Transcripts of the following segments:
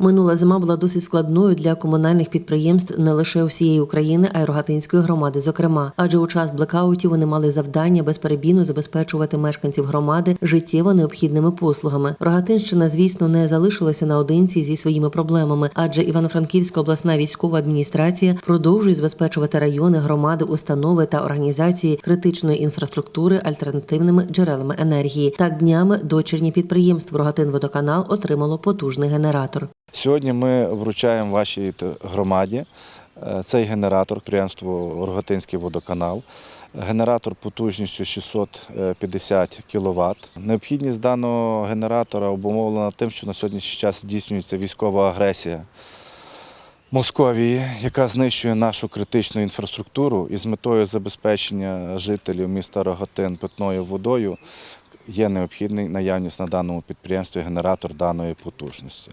Минула зима була досить складною для комунальних підприємств не лише усієї України, а й Рогатинської громади, зокрема, адже у час блекаутів вони мали завдання безперебійно забезпечувати мешканців громади життєво необхідними послугами. Рогатинщина, звісно, не залишилася наодинці зі своїми проблемами, адже Івано-Франківська обласна військова адміністрація продовжує забезпечувати райони, громади, установи та організації критичної інфраструктури альтернативними джерелами енергії. Так днями дочірнє підприємство Рогатинводоканал отримало потужний генератор. Сьогодні ми вручаємо вашій громаді е, цей генератор, підприємство Рогатинський водоканал. Генератор потужністю 650 кВт. Необхідність даного генератора обумовлена тим, що на сьогоднішній час здійснюється військова агресія Московії, яка знищує нашу критичну інфраструктуру і з метою забезпечення жителів міста Рогатин питною водою є необхідний наявність на даному підприємстві генератор даної потужності.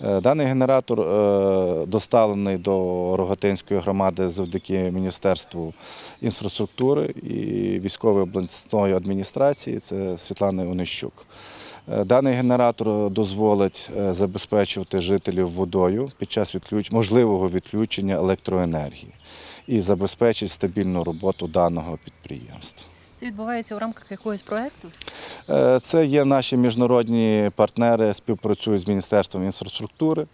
Е, Даний генератор е, доставлений до Рогатинської громади завдяки Міністерству інфраструктури і військової обласної адміністрації, це Світлани Онищук. Е, Даний генератор дозволить е, забезпечувати жителів водою під час відключ... можливого відключення електроенергії і забезпечить стабільну роботу даного підприємства. Це відбувається в рамках якогось проєкту? Е, Це є наші міжнародні партнери, співпрацюють з Міністерством інфраструктури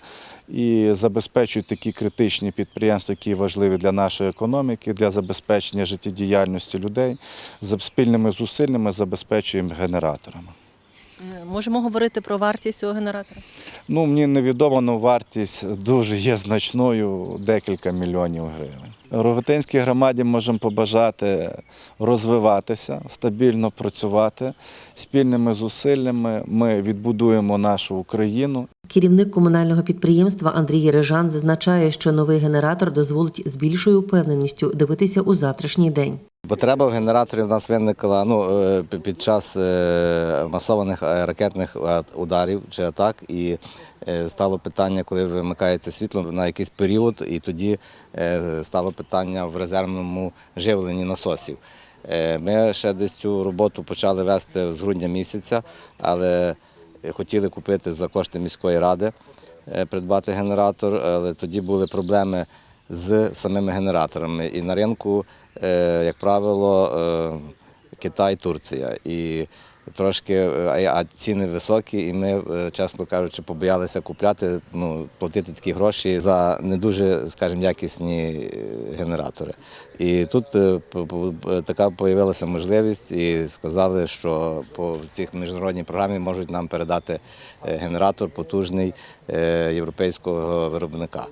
і забезпечують такі критичні підприємства, які важливі для нашої економіки, для забезпечення життєдіяльності людей. За спільними зусиллями забезпечуємо генераторами. Можемо говорити про вартість цього генератора? Ну, мені невідомо, але вартість дуже є значною декілька мільйонів гривень. Рогатинській громаді можемо побажати розвиватися, стабільно працювати. Спільними зусиллями ми відбудуємо нашу Україну Керівник комунального підприємства Андрій Режан зазначає, що новий генератор дозволить з більшою упевненістю дивитися у завтрашній день. Потреба в генераторі в нас виникла ну, е, під час е, масованих е, ракетних ударів чи атак, і стало питання, коли вимикається світло на якийсь період, і тоді стало питання в резервному живленні насосів. Ми ще десь цю роботу почали вести з грудня місяця, але хотіли купити за кошти міської ради, придбати генератор, але тоді були проблеми з самими генераторами. І на ринку, як правило, е, Китай, Турція. І трошки е, а ціни високі, і ми, е, чесно кажучи, побоялися купляти, ну, платити такі гроші за не дуже, скажімо, якісні е, генератори. І тут е, така з'явилася можливість, і сказали, що по цій міжнародній програмі можуть нам передати е, генератор потужний е, європейського виробника.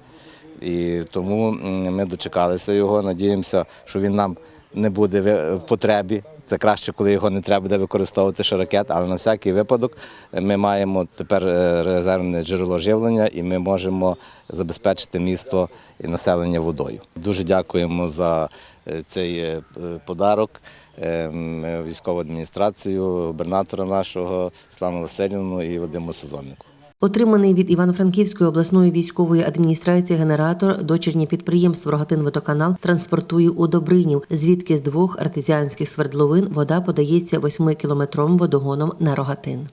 І тому ми дочекалися його. Надіємося, що він нам не буде в потребі. Це краще, коли його не треба буде використовувати що ракет, але на всякий випадок ми маємо тепер е, резервне джерело живлення і ми можемо забезпечити місто і населення водою. Дуже дякуємо за е, цей е, подарок. е, Військову адміністрацію, губернатора нашого Славу Васильівну і Вадиму Сезоннику. Отриманий від Івано-Франківської обласної військової адміністрації генератор дочірнє підприємство Рогатинводоканал транспортує у Добринів, звідки з двох артезіанських свердловин вода подається 8-кілометровим водогоном на Рогатин.